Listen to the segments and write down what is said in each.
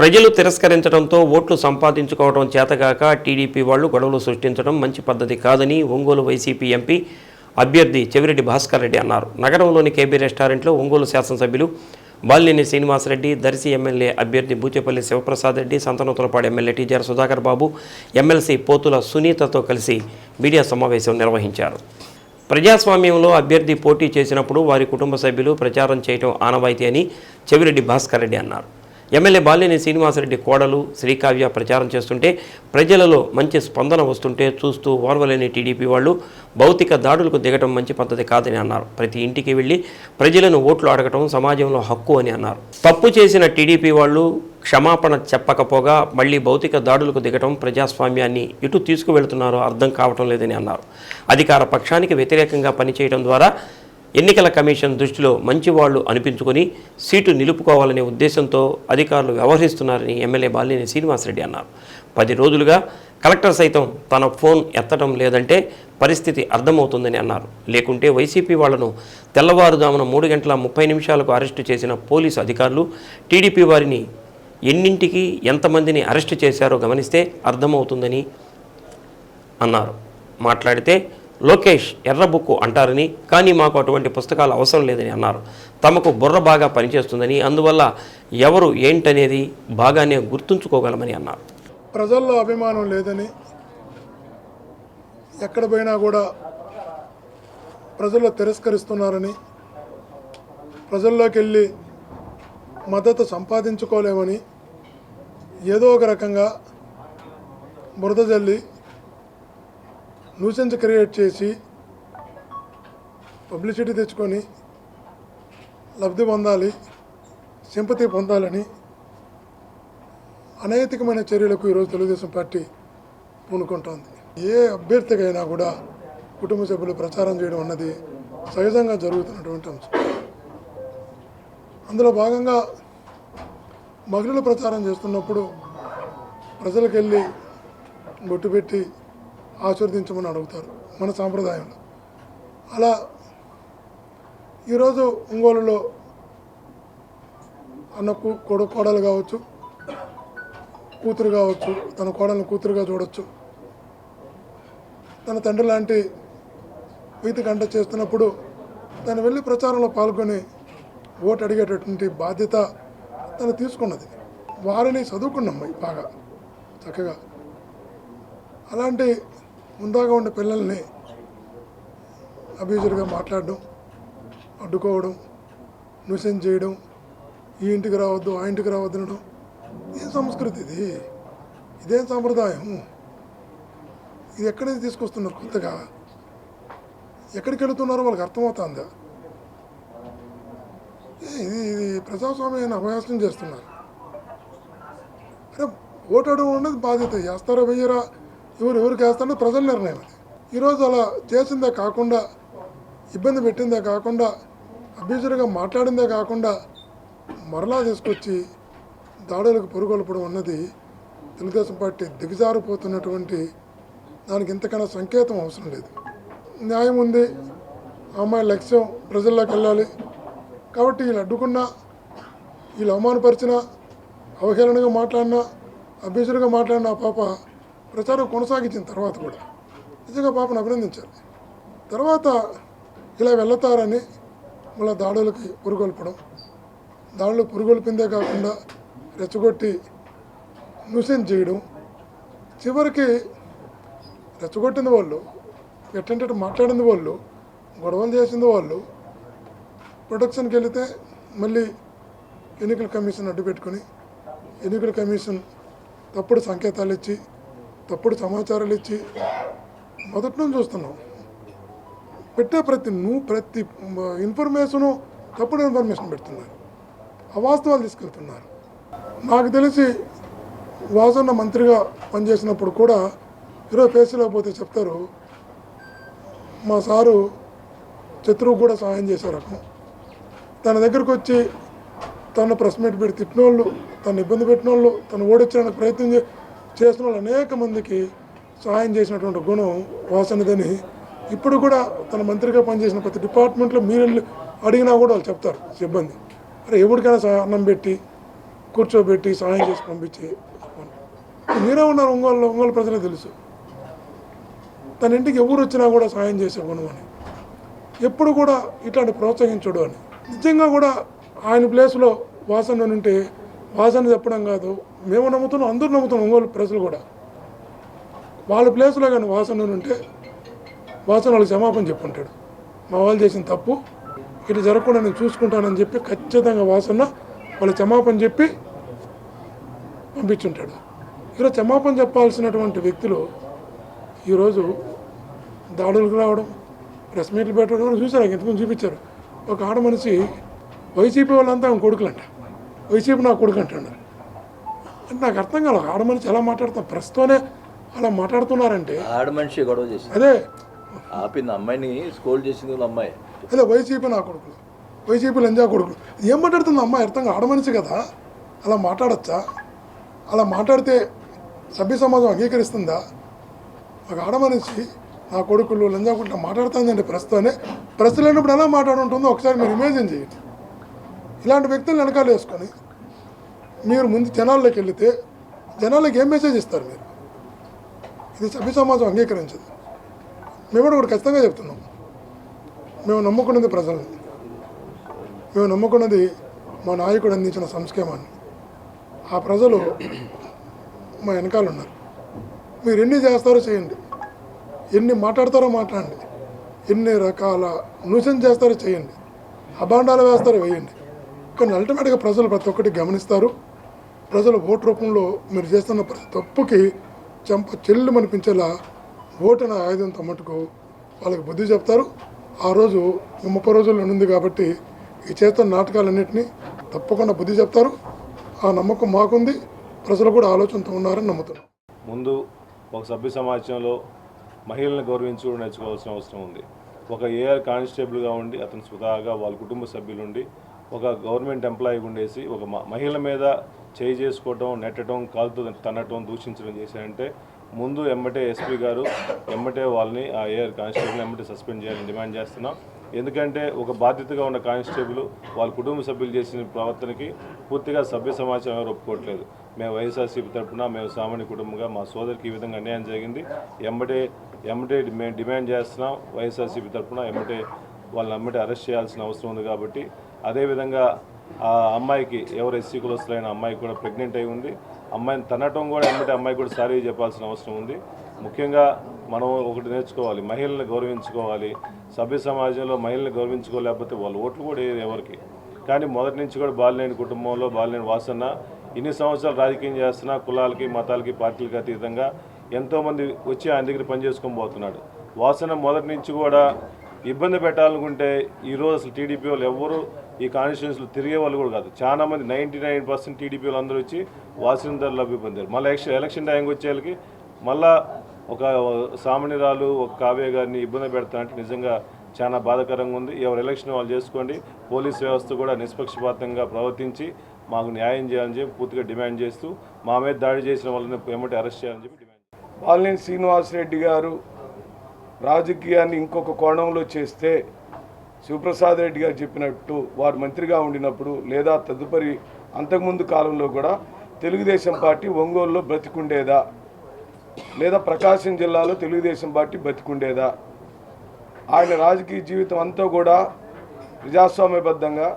ప్రజలు తిరస్కరించడంతో ఓట్లు సంపాదించుకోవడం చేతగాక టీడీపీ వాళ్ళు గొడవలు సృష్టించడం మంచి పద్ధతి కాదని ఒంగోలు వైసీపీ ఎంపీ అభ్యర్థి చెవిరెడ్డి భాస్కర్ రెడ్డి అన్నారు. నగరంలోని కేబీ రెస్టారెంట్లో ఒంగోలు శాసనసభ్యులు బాలినేని శ్రీనివాసరెడ్డి దర్శి ఎమ్మెల్యే అభ్యర్థి Bucheppalli Sivaprasad Reddy Santhanuthalapadu MLA TJR Sudhakar Babu MLC Pothula సునీతతో కలిసి మీడియా సమావేశం నిర్వహించారు. ప్రజాస్వామ్యంలో అభ్యర్థి పోటీ చేసినప్పుడు వారి కుటుంబ సభ్యులు ప్రచారం చేయడం ఆనవాయితీ అని చెవిరెడ్డి భాస్కర్ రెడ్డి అన్నారు. ఎమ్మెల్యే బాలినేని శ్రీనివాసరెడ్డి కోడలు శ్రీకావ్య ప్రచారం చేస్తుంటే ప్రజలలో మంచి స్పందన వస్తుంటే చూస్తూ ఓర్వలేని టీడీపీ వాళ్ళు భౌతిక దాడులకు దిగటం మంచి పద్ధతి కాదని అన్నారు. ప్రతి ఇంటికి వెళ్ళి ప్రజలను ఓట్లు అడగటం సమాజంలో హక్కు అని అన్నారు. తప్పు చేసిన టీడీపీ వాళ్ళు క్షమాపణ చెప్పకపోగా మళ్ళీ భౌతిక దాడులకు దిగటం ప్రజాస్వామ్యాన్ని ఇటు తీసుకువెళ్తున్నారో అర్థం కావటం లేదని అన్నారు. అధికార పక్షానికి వ్యతిరేకంగా పనిచేయడం ద్వారా ఎన్నికల కమిషన్ దృష్టిలో మంచివాళ్ళు అనిపించుకొని సీటు నిలుపుకోవాలనే ఉద్దేశంతో అధికారులు వ్యవహరిస్తున్నారని ఎమ్మెల్యే బాలినేని శ్రీనివాసరెడ్డి అన్నారు. పది రోజులుగా కలెక్టర్ సైతం తన ఫోన్ ఎత్తడం లేదంటే పరిస్థితి అర్థమవుతుందని అన్నారు. లేకుంటే వైసీపీ వాళ్ళను తెల్లవారుజామున మూడు గంటల ముప్పై నిమిషాలకు అరెస్టు చేసిన పోలీసు అధికారులు టీడీపీ వారిని ఎన్నింటికి ఎంతమందిని అరెస్టు చేశారో గమనిస్తే అర్థమవుతుందని అన్నారు. మాట్లాడితే లోకేష్ ఎర్రబుక్కు అంటారని కానీ మాకు అటువంటి పుస్తకాలు అవసరం లేదని అన్నారు. తమకు బుర్ర బాగా పనిచేస్తుందని అందువల్ల ఎవరు ఏంటనేది బాగానే గుర్తుంచుకోగలమని అన్నారు. ప్రజల్లో అభిమానం లేదని ఎక్కడ పోయినా కూడా ప్రజల్లో తిరస్కరిస్తున్నారని ప్రజల్లోకి వెళ్ళి మద్దతు సంపాదించుకోలేమని ఏదో ఒక రకంగా బురద జల్లి న్యూసెన్స్ క్రియేట్ చేసి పబ్లిసిటీ తెచ్చుకొని లబ్ధి పొందాలి సింపతి పొందాలని అనైతికమైన చర్యలకు ఈరోజు తెలుగుదేశం పార్టీ పూనుకుంటోంది. ఏ అభ్యర్థికైనా కూడా కుటుంబ సభ్యులు ప్రచారం చేయడం అన్నది సహజంగా జరుగుతున్నటువంటి అంశం. అందులో భాగంగా మహిళలు ప్రచారం చేస్తున్నప్పుడు ప్రజలకు వెళ్ళి బొట్టు పెట్టి ఆశీర్వదించమని అడుగుతారు మన సాంప్రదాయంలో. అలా ఈరోజు ఒంగోలులో అన్నకు కొడు కోడలు కావచ్చు కూతురు కావచ్చు తన కోడలను కూతురుగా చూడొచ్చు. తన తండ్రి లాంటి వీతి గంట చేస్తున్నప్పుడు తను వెళ్ళి ప్రచారంలో పాల్గొని ఓటు అడిగేటటువంటి బాధ్యత తను తీసుకున్నది. వారిని చదువుకున్నాం బాగా చక్కగా. అలాంటి ముందాగా ఉండే పిల్లల్ని అబ్యూజర్గా మాట్లాడడం అడ్డుకోవడం న్యూసెన్స్ చేయడం ఈ ఇంటికి రావద్దు ఆ ఇంటికి రావద్దు అనడం ఏం సంస్కృతి ఇది? ఇదేం సాంప్రదాయం? ఇది ఎక్కడి నుంచి తీసుకొస్తున్నారు కొత్తగా? ఎక్కడికి వెళుతున్నారో వాళ్ళకి అర్థమవుతుందా? ఇది ఇది ప్రజాస్వామ్యాన్ని అభ్యాసం చేస్తున్నారు. అరే ఓటడం అనేది బాధ్యత. చేస్తారా వెయ్యరా? ఎవరు ఎవరికి వేస్తారో ప్రజల నిర్ణయం అది. ఈరోజు అలా చేసిందే కాకుండా ఇబ్బంది పెట్టిందే కాకుండా అభ్యర్థులుగా మాట్లాడిందే కాకుండా మరలా తీసుకొచ్చి దాడులకు పొరుగొల్పడం అన్నది తెలుగుదేశం పార్టీ దిగజారిపోతున్నటువంటి దానికి ఇంతకన్నా సంకేతం అవసరం లేదు. న్యాయం ఉంది అమ్మాయి లక్ష్యం ప్రజల్లోకి వెళ్ళాలి. కాబట్టి వీళ్ళు అడ్డుకున్నా వీళ్ళు అవమానపరిచినా అవహేళనగా మాట్లాడినా అభ్యర్థులుగా మాట్లాడిన పాప ప్రచారం కొనసాగించిన తర్వాత కూడా నిజంగా పాపను అభినందించాలి. తర్వాత ఇలా వెళ్తారని మళ్ళీ దాడులకి పురుగొల్పడం దాడులు పురుగొల్పిందే కాకుండా రెచ్చగొట్టి న్యూసెన్స్ చేయడం చివరికి రెచ్చగొట్టింది వాళ్ళు ఎట్టంటే మాట్లాడిన వాళ్ళు గొడవలు చేసింది వాళ్ళు ప్రొడక్షన్కి వెళితే మళ్ళీ ఎన్నికల కమిషన్ అడ్డు పెట్టుకొని ఎన్నికల కమిషన్ తప్పుడు సంకేతాలు ఇచ్చి తప్పుడు సమాచారాలు ఇచ్చి మొదటి నుంచి చూస్తున్నాం. పెట్టే ప్రతి నువ్వు ప్రతి ఇన్ఫర్మేషను తప్పుడు ఇన్ఫర్మేషన్ పెడుతున్నారు. అవాస్తవాలు తీసుకెళ్తున్నారు. నాకు తెలిసి వాసన్న మంత్రిగా పనిచేసినప్పుడు కూడా ఈరోజు ఫేస్లో పోతే చెప్తారు మా సారు శత్రువు కూడా సహాయం చేసే రకం. తన దగ్గరకు వచ్చి తను ప్రెస్ మీట్ పెట్టి తిట్టిన వాళ్ళు తను ఇబ్బంది పెట్టిన వాళ్ళు తను ఓడించడానికి ప్రయత్నం చే- చేసిన వాళ్ళు అనేక మందికి సహాయం చేసినటువంటి గుణం వాసనదని ఇప్పుడు కూడా తన మంత్రిగా పనిచేసిన ప్రతి డిపార్ట్మెంట్లో మీరు అడిగినా కూడా వాళ్ళు చెప్తారు సిబ్బంది. అరే ఎవరికైనా సహా అన్నం పెట్టి కూర్చోబెట్టి సహాయం చేసి పంపించి మీరే ఉన్నారు ఒంగోలు ఒంగోలు ప్రజలే తెలుసు. తన ఇంటికి ఎవరు వచ్చినా కూడా సహాయం చేసే గుణం అని. ఎప్పుడు కూడా ఇట్లాంటి ప్రోత్సహించడు అని. నిజంగా కూడా ఆయన ప్లేస్లో వాసన ఉంటే వాసన చెప్పడం కాదు. మేము నమ్ముతున్నాం అందరూ నమ్ముతున్నాం ఒంగోలు ప్రజలు కూడా. వాళ్ళ ప్లేస్లో కానీ వాసన ఉంటే వాసన వాళ్ళకి క్షమాపణ చెప్పుంటాడు. మా వాళ్ళు చేసిన తప్పు ఇటు జరగకుండా నేను చూసుకుంటానని చెప్పి ఖచ్చితంగా వాసన వాళ్ళ క్షమాపణ చెప్పి పంపించుంటాడు. ఈరోజు క్షమాపణ చెప్పాల్సినటువంటి వ్యక్తులు ఈరోజు దాడులకు రావడం ప్రెస్ మీట్లు పెట్టడం చూసారు చూశారు? ఇంతకుముందు చూపించారు. ఒక ఆడ మనిషి వైసీపీ వాళ్ళంతా కొడుకులంట. వైసీపీ నా కొడుకు అంటాడు. అంటే నాకు అర్థం కాదు ఆడ మనిషి ఎలా మాట్లాడుతాం? ప్రెస్తోనే అలా మాట్లాడుతున్నారంటే. ఆడ మనిషి గొడవ చేసింది. అదే. ఆపింది అమ్మాయిని స్కోల్ చేసింది అమ్మాయి. అదే వైసీపీ నా కొడుకులు వైసీపీ లంజా కొడుకులు ఏం మాట్లాడుతుంది అమ్మాయి? అర్థం ఆడ మనిషి కదా. అలా మాట్లాడచ్చా? అలా మాట్లాడితే సభ్య సమాజం అంగీకరిస్తుందా? ఒక ఆడ మనిషి నా కొడుకులు లంజా కొడుకులు మాట్లాడుతుందండి ప్రస్తుతనే ప్రశ్న లేనప్పుడు ఎలా మాట్లాడుంటుందో ఒకసారి మీరు ఇమేజిన్ చేయండి. ఇలాంటి వ్యక్తులను వెనకాల వేసుకొని మీరు ముందు జనాల్లోకి వెళితే జనాలకి ఏం మెసేజ్ ఇస్తారు మీరు? ఇది సభ్య సమాజం అంగీకరించదు. మేము కూడా ఒకటి ఖచ్చితంగా చెప్తున్నాం. మేము నమ్ముకున్నది ప్రజల్ని మేము నమ్ముకున్నది మా నాయకుడు అందించిన సంక్షేమాన్ని ఆ ప్రజలు మా వెనకాల ఉన్నారు. మీరు ఎన్ని చేస్తారో చేయండి. ఎన్ని మాట్లాడతారో మాట్లాడండి. ఎన్ని రకాల న్యూసెన్స్ చేస్తారో చేయండి. అభాండాలు వేస్తారో వేయండి. కానీ అల్టిమేట్గా ప్రజలు ప్రతి ఒక్కటి గమనిస్తారు. ప్రజలు ఓటు రూపంలో మీరు చేస్తున్న ప్రతి తప్పుకి చెంప చెల్లు అనిపించేలా ఓటున ఆయుధంతో మటుకు వాళ్ళకి బుద్ధి చెప్తారు. ఆ రోజు ముప్పై రోజుల్లో ఉంది కాబట్టి ఈ చేస్తున్న నాటకాలన్నింటినీ తప్పకుండా బుద్ధి చెప్తారు. ఆ నమ్మకం మాకుంది. ప్రజలు కూడా ఆలోచనతో ఉన్నారని నమ్ముతున్నాం. ముందు ఒక సభ్య సమాజంలో మహిళలను గౌరవించుకుని నేర్చుకోవాల్సిన అవసరం ఉంది. ఒక ఏఆర్ కానిస్టేబుల్గా ఉండి అతను స్వతహాగా వాళ్ళ కుటుంబ సభ్యులుండి ఒక గవర్నమెంట్ ఎంప్లాయీ ఉండేసి ఒక మహిళ మీద చేయి చేసుకోవటం నెట్టడం కాలుతో తన్నటం దూషించడం చేశారంటే ముందు ఎమ్మటే ఎస్పీ గారు ఎమ్మటే వాళ్ళని ఆ ఏఆర్ కానిస్టేబుల్ ఎమ్మటే సస్పెండ్ చేయాలని డిమాండ్ చేస్తున్నాం. ఎందుకంటే ఒక బాధ్యతగా ఉన్న కానిస్టేబుల్ వాళ్ళ కుటుంబ సభ్యులు చేసిన ప్రవర్తనకి పూర్తిగా సభ్య సమాచారం ఎవరు ఒప్పుకోవట్లేదు. మేము వైఎస్ఆర్సీపీ తరఫున మేము సామాన్య కుటుంబంగా మా సోదరికి ఈ విధంగా అన్యాయం జరిగింది. ఎమ్మటే ఎమ్మటే మేము డిమాండ్ చేస్తున్నాం. వైఎస్ఆర్సీపీ తరఫున ఎమ్మటే వాళ్ళని అమ్మటే అరెస్ట్ చేయాల్సిన అవసరం ఉంది కాబట్టి అదేవిధంగా ఆ అమ్మాయికి ఎవరు ఎస్సీ కులస్తులైన అమ్మాయికి కూడా ప్రెగ్నెంట్ అయి ఉంది. అమ్మాయిని తనటం కూడా ఎమ్మటే అమ్మాయికి కూడా సారీ చెప్పాల్సిన అవసరం ఉంది. ముఖ్యంగా మనం ఒకటి నేర్చుకోవాలి. మహిళల్ని గౌరవించుకోవాలి. సభ్య సమాజంలో మహిళల్ని గౌరవించుకోలేకపోతే వాళ్ళు ఓట్లు కూడా వేయరు ఎవరికి. కానీ మొదటి నుంచి కూడా బాలినేని కుటుంబంలో బాలినేని వాసన ఇన్ని సంవత్సరాలు రాజకీయం చేస్తున్నా కులాలకి మతాలకి పార్టీలకి అతీతంగా ఎంతోమంది వచ్చి ఆయన దగ్గర పనిచేసుకొని పోతున్నాడు. వాసన మొదటి నుంచి కూడా ఇబ్బంది పెట్టాలనుకుంటే ఈరోజు అసలు టీడీపీ వాళ్ళు ఎవరు ఈ కాన్స్టిట్యూన్స్లో తిరిగే వాళ్ళు కూడా కాదు. చాలా మంది నైంటీ నైన్ పర్సెంట్ టీడీపీ అందరూ వచ్చి వాసన ధర లబ్ధి పొందారు. మళ్ళీ ఎలక్షన్ ఎలక్షన్ టైంకి వచ్చేళ్ళకి మళ్ళా ఒక సామాన్యురాలు ఒక కావ్య గారిని ఇబ్బంది పెడతానంటే నిజంగా చాలా బాధాకరంగా ఉంది. ఎవరు ఎలక్షన్ వాళ్ళు చేసుకోండి. పోలీస్ వ్యవస్థ కూడా నిష్పక్షపాతంగా ప్రవర్తించి మాకు న్యాయం చేయాలని చెప్పి పూర్తిగా డిమాండ్ చేస్తూ మా మీద దాడి చేసిన వాళ్ళని ఏమంటే అరెస్ట్ చేయాలని చెప్పి డిమాండ్ వాళ్ళని బాలినేని శ్రీనివాసరెడ్డి గారు రాజకీయాన్ని ఇంకొక కోణంలో చేస్తే శివప్రసాద్ రెడ్డి గారు చెప్పినట్టు వారు మంత్రిగా ఉండినప్పుడు లేదా తదుపరి అంతకుముందు కాలంలో కూడా తెలుగుదేశం పార్టీ ఒంగోలులో బ్రతికుండేదా? లేదా ప్రకాశం జిల్లాలో తెలుగుదేశం పార్టీ బ్రతికుండేదా? ఆయన రాజకీయ జీవితం అంతా కూడా ప్రజాస్వామ్యబద్ధంగా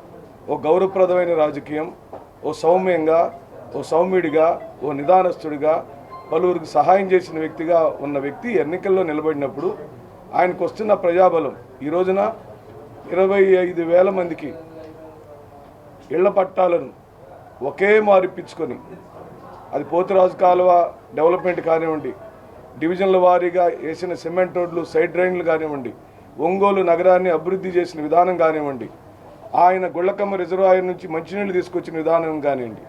ఓ గౌరవప్రదమైన రాజకీయం ఓ సౌమ్యంగా ఓ సౌమ్యుడిగా ఓ నిదానస్తుడిగా పలువురికి సహాయం చేసిన వ్యక్తిగా ఉన్న వ్యక్తి ఎన్నికల్లో నిలబడినప్పుడు ఆయనకు వస్తున్న ప్రజాబలం ఈ రోజున ఇరవై ఐదు వేల మందికి ఇళ్ళ పట్టాలను ఒకే మారిపించుకొని అది పోతురాజు కాలువ డెవలప్మెంట్ కానివ్వండి డివిజన్ల వారీగా వేసిన సిమెంట్ రోడ్లు సైడ్ డ్రైన్లు కానివ్వండి ఒంగోలు నగరాన్ని అభివృద్ధి చేసిన విధానం కానివ్వండి ఆయన గుళ్ళకమ్మ రిజర్వాయర్ నుంచి మంచినీళ్ళు తీసుకొచ్చిన విధానం కానివ్వండి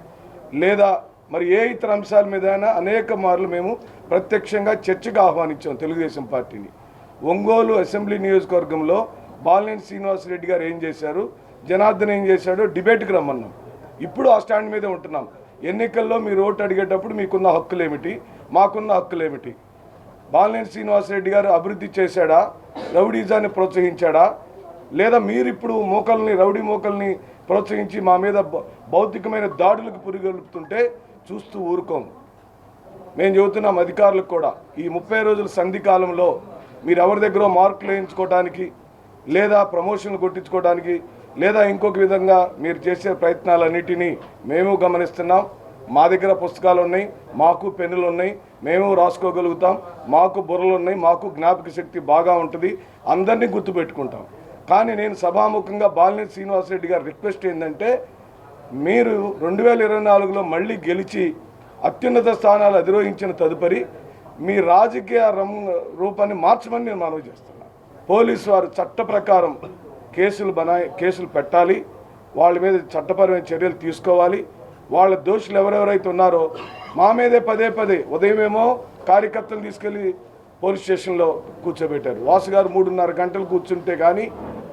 లేదా మరి ఏ ఇతర అంశాల మీద అనేక మార్లు మేము ప్రత్యక్షంగా చర్చకు ఆహ్వానించాం తెలుగుదేశం పార్టీని. ఒంగోలు అసెంబ్లీ నియోజకవర్గంలో బాలినేని శ్రీనివాసరెడ్డి గారు ఏం చేశారు? జనార్దన్ ఏం చేశాడో డిబేట్కి రమ్మన్నాం. ఇప్పుడు ఆ స్టాండ్ మీదే ఉంటున్నాం. ఎన్నికల్లో మీరు ఓటు అడిగేటప్పుడు మీకున్న హక్కులు ఏమిటి మాకున్న హక్కులు ఏమిటి బాలినేని శ్రీనివాసరెడ్డి గారు అభివృద్ధి చేశాడా? రౌడీజాన్ని ప్రోత్సహించాడా? లేదా మీరు ఇప్పుడు మోకల్ని రౌడీ మోకల్ని ప్రోత్సహించి మా మీద భౌతికమైన దాడులకు పురిగొలుపుతుంటే చూస్తూ ఊరుకోము మేము చెబుతున్నాం అధికారులకు కూడా. ఈ ముప్పై రోజుల సంధి కాలంలో మీరు ఎవరి దగ్గర మార్కులు వేయించుకోవడానికి లేదా ప్రమోషన్లు కొట్టించుకోవడానికి లేదా ఇంకొక విధంగా మీరు చేసే ప్రయత్నాలన్నిటినీ మేము గమనిస్తున్నాం. మా దగ్గర పుస్తకాలు ఉన్నాయి మాకు పెన్నులు ఉన్నాయి మేము రాసుకోగలుగుతాం మాకు బుర్రలు ఉన్నాయి మాకు జ్ఞాపక శక్తి బాగా ఉంటుంది అందరినీ గుర్తుపెట్టుకుంటాం కానీ నేను సభాముఖంగా బాలినేని శ్రీనివాసరెడ్డి గారి రిక్వెస్ట్ ఏంటంటే మీరు రెండు వేల ఇరవై నాలుగులో మళ్ళీ గెలిచి అత్యున్నత స్థానాలు అధిరోహించిన తదుపరి మీ రాజకీయ రం- రూపాన్ని మార్చమని నేను మనవి చేస్తున్నాను. పోలీసు వారు చట్ట ప్రకారం కేసులు బనాయి కేసులు పెట్టాలి. వాళ్ళ మీద చట్టపరమైన చర్యలు తీసుకోవాలి. వాళ్ళ దోషులు ఎవరెవరైతే ఉన్నారో మా మీదే పదే పదే ఉదయమేమో కార్యకర్తలు తీసుకెళ్ళి పోలీస్ స్టేషన్లో కూర్చోబెట్టారు. వాసు గారు మూడున్నర గంటలు కూర్చుంటే కానీ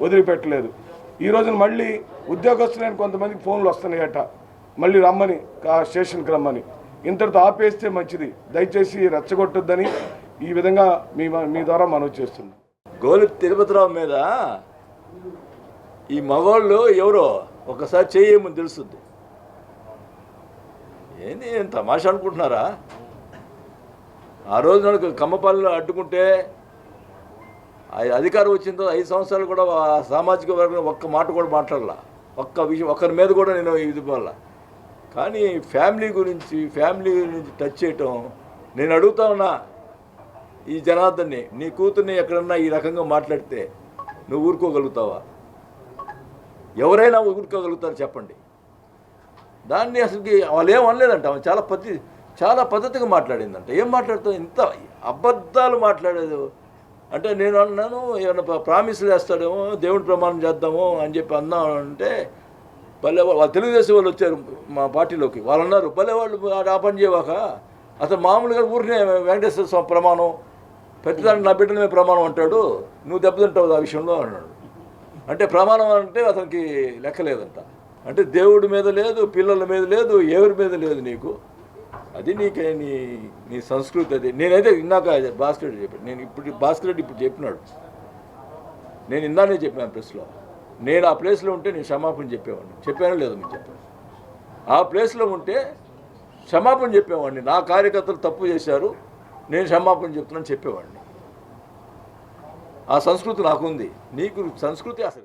వదిలిపెట్టలేదు. ఈ రోజున మళ్ళీ ఉద్యోగస్తులైన కొంతమందికి ఫోన్లు వస్తున్నాయట. మళ్ళీ రమ్మని స్టేషన్కి రమ్మని. ఇంతటితో ఆపేస్తే మంచిది. దయచేసి రెచ్చగొట్టొద్దని ఈ విధంగా మీ మీ ద్వారా మనవి చేస్తున్నాం. గోలి తిరుపతిరావు మీద ఈ మగవాళ్ళు ఎవరో? ఒకసారి చేయమని తెలుస్తుంది. ఏంది ఏం తమాషా అనుకుంటున్నారా? ఆ రోజు నాకు కమ్మపాలెంలో అడ్డుకుంటే అధికారం వచ్చిన తర్వాత ఐదు సంవత్సరాలు కూడా ఆ సామాజిక వర్గం ఒక్క మాట కూడా మాట్లాడలా. ఒక్క విషయం ఒకరి మీద కూడా నేను ఇది వల్ల కానీ ఫ్యామిలీ గురించి ఫ్యామిలీ గురించి టచ్ చేయటం నేను అడుగుతా ఉన్నా. ఈ జనార్దన్ని నీ కూతుర్ని ఎక్కడన్నా ఈ రకంగా మాట్లాడితే నువ్వు ఊరుకోగలుగుతావా? ఎవరైనా ఊరుకోగలుగుతారు చెప్పండి. దాన్ని అసలుకి వాళ్ళు ఏం అనలేదంట ఆమె చాలా పద్ధతి చాలా పద్ధతిగా మాట్లాడిందంట. ఏం మాట్లాడుతావు? ఇంత అబద్ధాలు మాట్లాడేది. అంటే నేను అన్నాను ఏమైనా ప్రామిస్లు వేస్తాడేమో దేవుడి ప్రమాణం చేద్దాము అని చెప్పి అన్నాను అంటే భలే వాళ్ళ వాళ్ళు తెలుగుదేశం వాళ్ళు వచ్చారు మా పార్టీలోకి. వాళ్ళు అన్నారు భలే వాళ్ళు ఆ పని చేయవాక? అసలు మామూలుగా ఊరినే వెంకటేశ్వర స్వామి ప్రమాణం ప్రతిదానికి నా బిడ్డల మీద ప్రమాణం అంటాడు నువ్వు దెబ్బతింటావు ఆ విషయంలో అన్నాడు. అంటే ప్రమాణం అంటే అతనికి లెక్కలేదంట. అంటే దేవుడి మీద లేదు పిల్లల మీద లేదు ఎవరి మీద లేదు నీకు. అది నీకే నీ నీ సంస్కృతి అది. నేనైతే ఇందాక భాస్కర్ రెడ్డి చెప్పాను నేను ఇప్పుడు భాస్కర్ రెడ్డి ఇప్పుడు చెప్పినాడు. నేను ఇందానే చెప్పాను ప్రెస్లో. నేను ఆ ప్లేస్లో ఉంటే నేను క్షమాపణ చెప్పేవాడిని. చెప్పానో లేదో మీకు చెప్పాను. ఆ ప్లేస్లో ఉంటే క్షమాపణ చెప్పేవాడిని. నా కార్యకర్తలు తప్పు చేశారు నేను క్షమాపణ చెప్తున్నాను చెప్పేవాడిని. ఆ సంస్కృతి నాకుంది. నీకు సంస్కృతి అసలు